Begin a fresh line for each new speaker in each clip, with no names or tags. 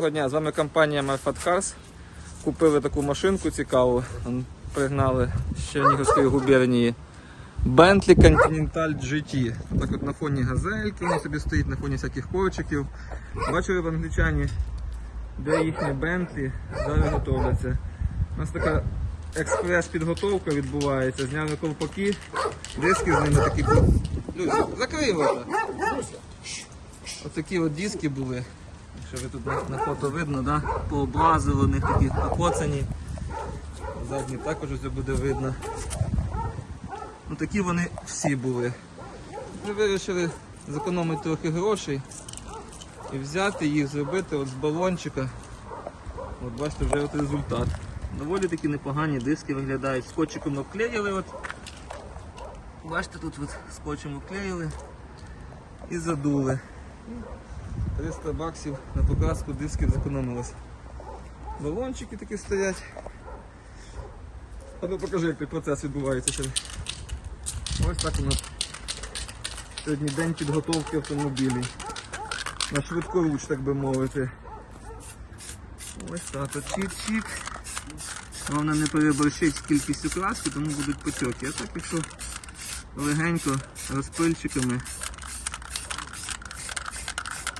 Доброго дня, з вами компанія Marfat Cars. Купили таку машинку цікаву. Пригнали з Чернігівської губернії. Bentley Continental GT. Так от на фоні газельки, воно собі стоїть на фоні всяких ковчиків. Бачили в англічані, де їхні Bentley зараз готовляться. У нас така експрес-підготовка відбувається. Зняли ковпаки, диски з ними такі. Люся, закрий рота. Отакі от диски були. Якщо ви тут на, фото видно, да? пооблазили, вони такі покоцані. Задні також ось буде видно. Ну такі вони всі були. Ми вирішили зекономити трохи грошей і взяти їх, зробити от з балончика. От бачите, вже от результат. Доволі такі непогані диски виглядають. Скотчиком обклеїли. От. Бачите, тут от скотчем обклеїли і задули. 300 баксів на покраску дисків зекономилось. Балончики такі стоять. А ну покажи, як процес відбувається. ще. Ось так у нас сьогодні день підготовки автомобілів. На швидкоруч, так би мовити. Ось так от чик-чик. Головне не переборщить з кількістю краски, тому будуть потьоки. А так якщо легенько розпильчиками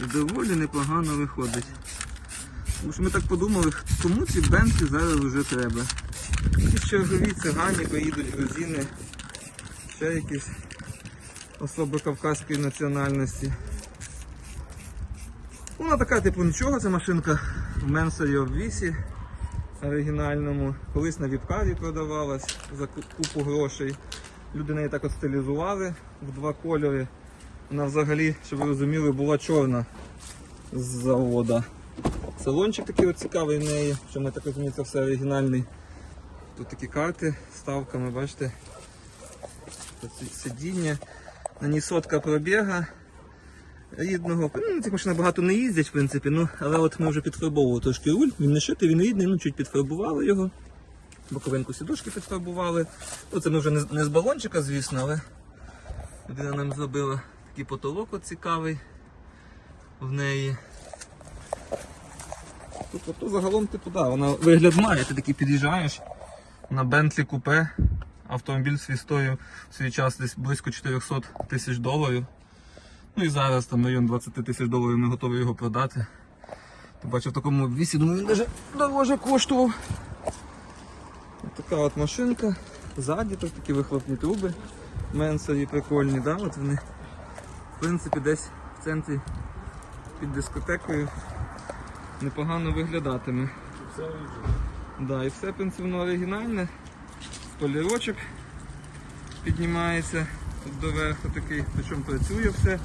доволі непогано виходить. Тому що ми так подумали, кому ці бентлі зараз вже треба. Якісь чергові цигані поїдуть, грузини, ще якісь особи кавказької національності. Вона така, типу, нічого, ця машинка в Менсорі обвісі оригінальному. Колись на віпкарі продавалась за купу грошей. Люди неї так от стилізували в два кольори. Вона взагалі, щоб ви розуміли, була чорна з завода. Салончик такий цікавий в неї, що ми так розуміємо, це все оригінальний. Тут такі карти ставками, бачите. Сидіння. На ній сотка пробіга рідного. Ну, на цих машинах багато не їздять, в принципі, ну, але от ми вже підфарбовували трошки руль, він не шитий, він рідний, ну чуть підфарбували його. Боковинку сідушки підфарбували. Це ми вже не з балончика, звісно, але людина нам зробила такий потолок цікавий в неї. Тут ото загалом типу, да, вона вигляд має, ти такий під'їжджаєш на Bentley купе. Автомобіль свій стоїв в свій час десь близько 400 тисяч доларів. Ну і зараз там район 20 тисяч доларів ми готові його продати. Ти бачив в такому вісі, думаю, він навіть дороже коштував. Ось така от машинка. Ззаді тут такі вихлопні труби. Менсові прикольні, да? от вони в принципі десь в центрі під дискотекою непогано виглядатиме. Да, і все воно оригінальне. Полірочок піднімається доверху такий, причому працює все.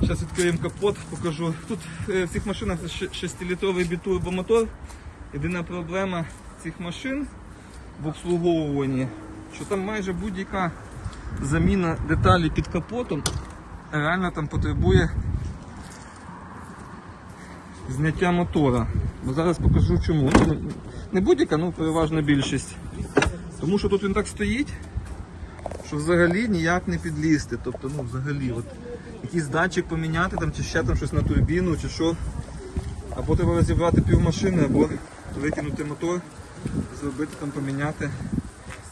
Зараз відкриємо капот, покажу. Тут е, в цих машинах 6-літровий бітурбомотор. Єдина проблема цих машин в обслуговуванні, що там майже будь-яка заміна деталі під капотом реально там потребує зняття мотора. Бо зараз покажу чому. Ну, Не будь-яка, ну переважна більшість. Тому що тут він так стоїть, що взагалі ніяк не підлізти. Тобто, ну взагалі, от якийсь датчик поміняти там, чи ще там щось на турбіну, чи що. Або треба розібрати півмашини, або викинути мотор, зробити там, поміняти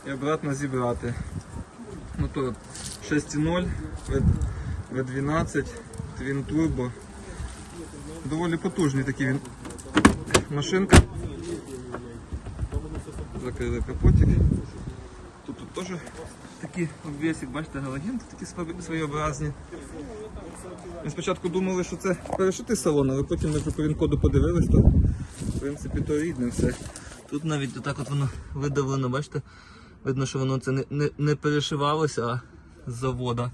і обратно зібрати. Мотор 6.0, V12, Twin Turbo. Доволі потужний такий він машинка. Закрили капотик. Тут, тут теж такі обвісик, бачите, галогенти такі своєобразні. Ми спочатку думали, що це перешитий салон, але потім ми по він-коду подивились, то в принципі то рідне все. Тут навіть отак от воно видавлено, бачите? Видно, що воно це не, не, не перешивалося, а з завода.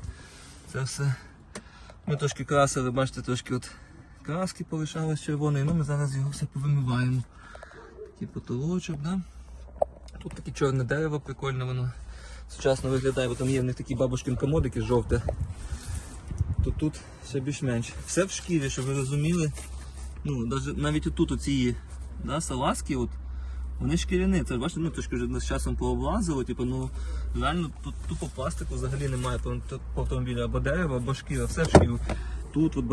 Це все. Ми трошки красили, бачите, трошки от краски полишалось червоної, ну ми зараз його все повимиваємо. Такий потолочок, да? Тут таке чорне дерево, прикольно воно. Сучасно виглядає, бо там є в них такі бабушкин комодики жовте. То тут ще більш-менш. Все в шкірі, щоб ви розуміли. Ну, навіть отут оці да, салазки, от, вони шкіряні. Це бачите, ну трошки вже з часом пооблазило, типу, ну реально тут тупо пластику взагалі немає по, автомобілі або дерева, або шкіра, все в шкіру. Тут от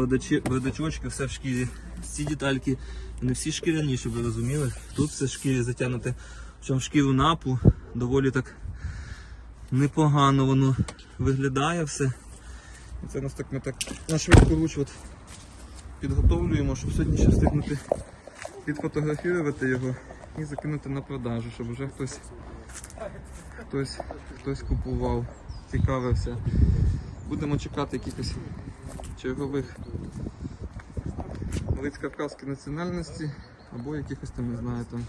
бардачочки, все в шкірі. Ці детальки, вони всі шкіряні, щоб ви розуміли. Тут все в шкірі затягнуте. Причому в шкіру напу доволі так непогано воно виглядає все. І це нас так ми так на швидку руч от підготовлюємо, щоб сьогодні ще встигнути підфотографувати його і закинути на продажу, щоб вже хтось, хтось, хтось купував, цікавився. Будемо чекати якихось чергових лиць кавказської національності або якихось там, не знаю, там,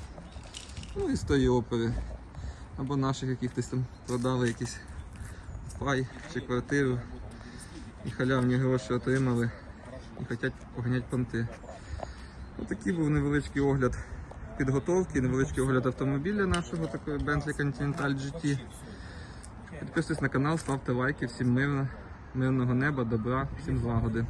ну із тої опери, або наших якихось там продали якийсь пай чи квартиру і халявні гроші отримали і хочуть поганяти понти. Отакий був невеличкий огляд підготовки, невеличкий огляд автомобіля нашого такої Bentley Continental GT. Підписуйтесь на канал, ставте лайки, всім мирно, мирного неба, добра, всім злагоди.